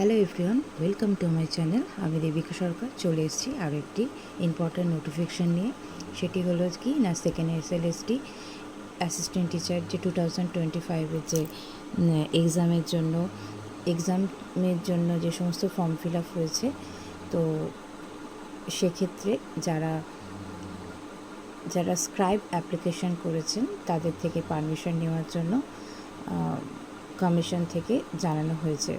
Hello everyone welcome to my channel আমি দেবিকা সরকার, চলে এসেছি আরও একটি ইম্পর্ট্যান্ট নোটিফিকেশান নিয়ে। সেটি হলো কি না second S L S ST assistant teacher যে টু থাউজেন্ড টোয়েন্টি ফাইভের যে এক্সামের জন্য এক্সামের জন্য যে সমস্ত ফর্ম ফিল আপ হয়েছে, তো সেক্ষেত্রে যারা যারা স্ক্রাইব অ্যাপ্লিকেশন করেছেন, তাদের থেকে পারমিশন নেওয়ার জন্য কমিশন থেকে জানানো হয়েছে।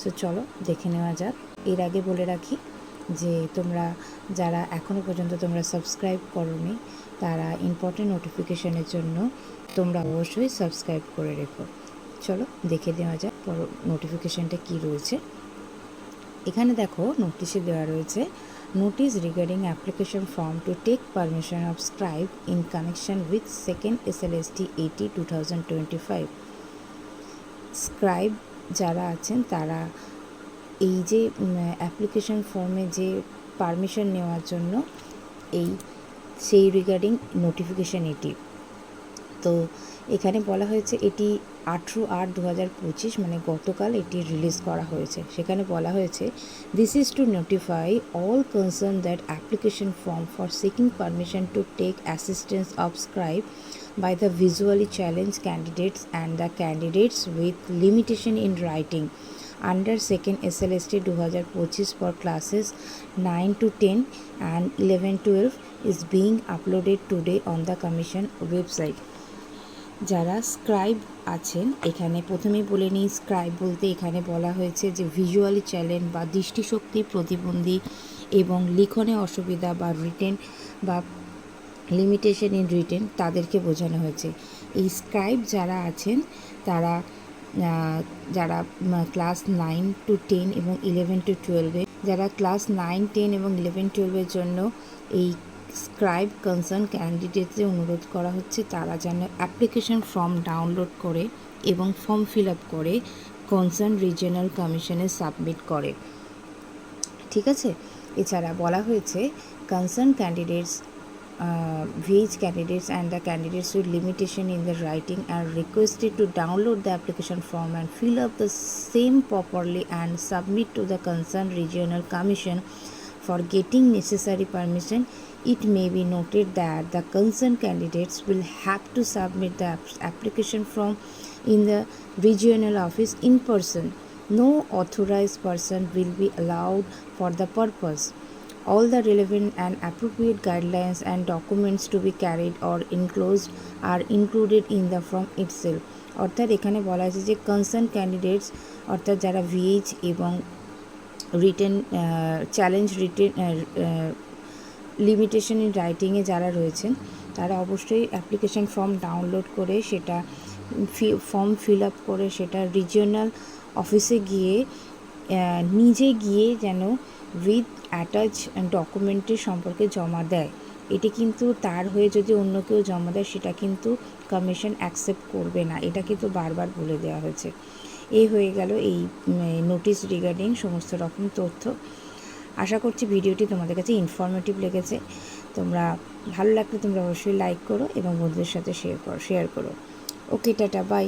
সো চলো, দেখে নেওয়া যাক। এর আগে বলে রাখি যে তোমরা যারা এখনও পর্যন্ত তোমরা সাবস্ক্রাইব করোনি, তারা ইম্পর্টেন্ট নোটিফিকেশনের জন্য তোমরা অবশ্যই সাবস্ক্রাইব করে রেখো। চলো, দেখে নেওয়া যাক পর নোটিফিকেশানটা কী রয়েছে। এখানে দেখো নোটিশে দেওয়া রয়েছে notice regarding application form to take permission of scribe in connection with second S L S T AT two thousand twenty five scribe যারা আছেন, তারা এই যে অ্যাপ্লিকেশন ফর্মে যে পারমিশন নেওয়ার জন্য এই সেই রিগার্ডিং নোটিফিকেশান এটি। তো এখানে বলা হয়েছে এটি আঠেরো আট দু হাজার পঁচিশ মানে গতকাল এটি রিলিজ করা হয়েছে। সেখানে বলা হয়েছে this is to notify all concern that application form for seeking permission to take assistance subscribe by the visually challenge candidates and the candidates with limitation in writing under second S L S দু হাজার পঁচিশ for classes nine to ten and eleven twelve is being uploaded today on the commission website যারা scribe আছেন, এখানে প্রথমেই বলে নিই scribe বলতে এখানে বলা হয়েছে যে ভিজুয়ালি চ্যালেঞ্জ বা দৃষ্টিশক্তি প্রতিবন্ধী এবং লিখনে অসুবিধা বা রিটেন বা লিমিটেশন ইন রিটেন তাদেরকে বোঝানো হয়েছে। এই স্ক্রাইব যারা আছেন, তারা যারা ক্লাস নাইন টু টেন এবং ইলেভেন টু টুয়েলভে যারা ক্লাস নাইন টেন এবং ইলেভেন টুয়েলভের জন্য এই স্ক্রাইব কনসার্ন ক্যান্ডিডেটদের অনুরোধ করা হচ্ছে তারা যেন অ্যাপ্লিকেশন ফর্ম ডাউনলোড করে এবং ফর্ম ফিল আপ করে কনসার্ন রিজিয়নাল কমিশনে সাবমিট করে। ঠিক আছে? এছাড়া বলা হয়েছে concern candidates VH candidates and the candidates with limitation in the writing and requested to download the application form and fill up the same properly and submit to the concern regional commission for getting necessary permission it may be noted that the concerned candidates will have to submit the application form in the regional office in person no authorized person will be allowed for the purpose all the relevant and appropriate guidelines and documents to be carried or enclosed are included in the form itself অর্থাৎ এখানে বলা আছে যে concern candidates অর্থাৎ যারা VH এবং written challenge written limitation in রাইটিংয়ে যারা রয়েছেন, তারা অবশ্যই অ্যাপ্লিকেশন ফর্ম ডাউনলোড করে সেটা ফর্ম ফিল আপ করে সেটা রিজিওনাল অফিসে গিয়ে নিজে গিয়ে যেন উইথ অ্যাটাচ ডকুমেন্টের সম্পর্কে জমা দেয়। এটি কিন্তু তার হয়ে যদি অন্য কেউ জমা দেয়, সেটা কিন্তু কমিশন অ্যাকসেপ্ট করবে না। এটা কিন্তু বারবার বলে দেওয়া হয়েছে। এই হয়ে গেল এই নোটিশ রিগার্ডিং সমস্ত রকম তথ্য। আশা করছি ভিডিওটি তোমাদের কাছে ইনফরমেটিভ লেগেছে। তোমরা ভালো লাগলে তোমরা অবশ্যই লাইক করো এবং বন্ধুদের সাথে শেয়ার করো শেয়ার করো। ওকে টাটা বাই